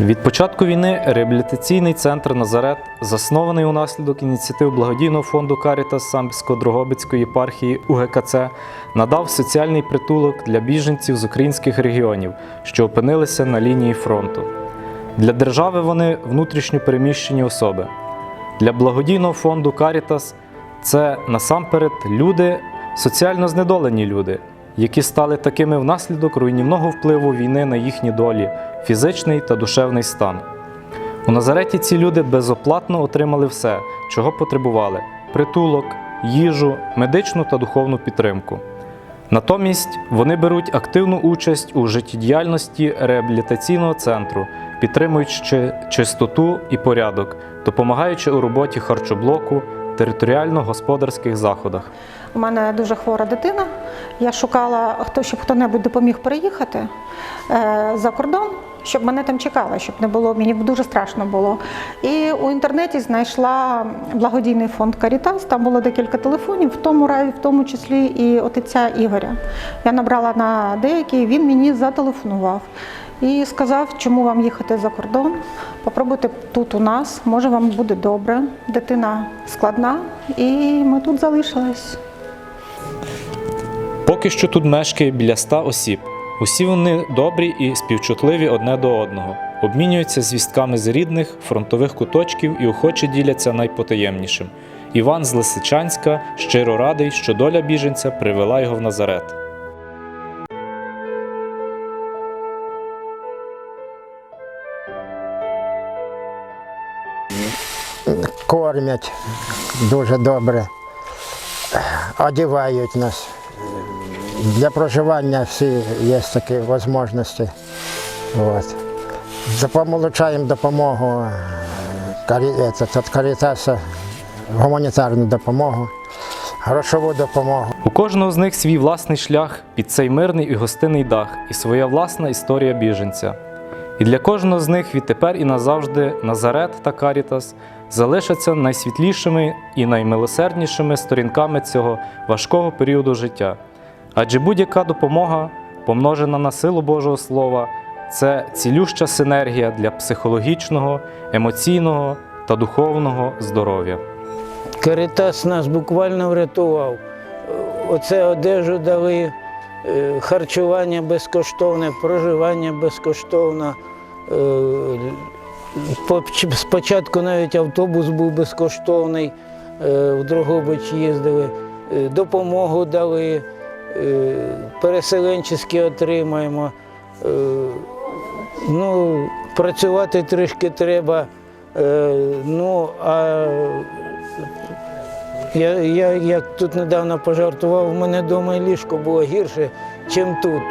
Від початку війни реабілітаційний центр Назарет, заснований унаслідок ініціатив благодійного фонду Карітас Самбсько-Дрогобицької єпархії УГКЦ, надав соціальний притулок для біженців з українських регіонів, що опинилися на лінії фронту. Для держави вони внутрішньо переміщені особи. Для благодійного фонду Карітас це насамперед люди, соціально знедолені люди, які стали такими внаслідок руйнівного впливу війни на їхні долі, фізичний та душевний стан. У Назареті ці люди безоплатно отримали все, чого потребували: притулок, їжу, медичну та духовну підтримку. Натомість вони беруть активну участь у життєдіяльності реабілітаційного центру, підтримуючи чистоту і порядок, допомагаючи у роботі харчоблоку, територіально-господарських заходах. У мене дуже хвора дитина. Я шукала, хто щоб хто-небудь допоміг переїхати е, за кордон, щоб мене там чекали, щоб не було, мені дуже страшно було. І у інтернеті знайшла благодійний фонд Карітас. Там було декілька телефонів, в тому в тому числі і отця Ігоря. Я набрала на деякий, він мені зателефонував. І сказав, чому вам їхати за кордон. Попробуйте тут у нас, може вам буде добре. Дитина складна, і ми тут залишились. Поки що тут мешкає біля ста осіб. Усі вони добрі і співчутливі одне до одного, обмінюються звістками з рідних, фронтових куточків і охоче діляться найпотаємнішим. Іван з Лисичанська щиро радий, що доля біженця привела його в Назарет. кормять дуже добре, одягають нас. Для проживання всі є такі можливості. От. Получаємо допомогу від Карітаса, гуманітарну допомогу, грошову допомогу. У кожного з них свій власний шлях під цей мирний і гостинний дах, і своя власна історія біженця. І для кожного з них відтепер і назавжди Назарет та Карітас залишаться найсвітлішими і наймилосерднішими сторінками цього важкого періоду життя. Адже будь-яка допомога, помножена на силу Божого Слова, це цілюща синергія для психологічного, емоційного та духовного здоров'я. Карітас нас буквально врятував. Оце одежу дали, е, харчування безкоштовне, проживання безкоштовне. Е, Спочатку навіть автобус був безкоштовний, е, в Дрогобич їздили, допомогу дали, е, переселенчески отримаємо. Е, Ну, працювати трішки треба. Е, Ну, а я, я як тут недавно пожартував, у мене вдома ліжко було гірше, ніж тут.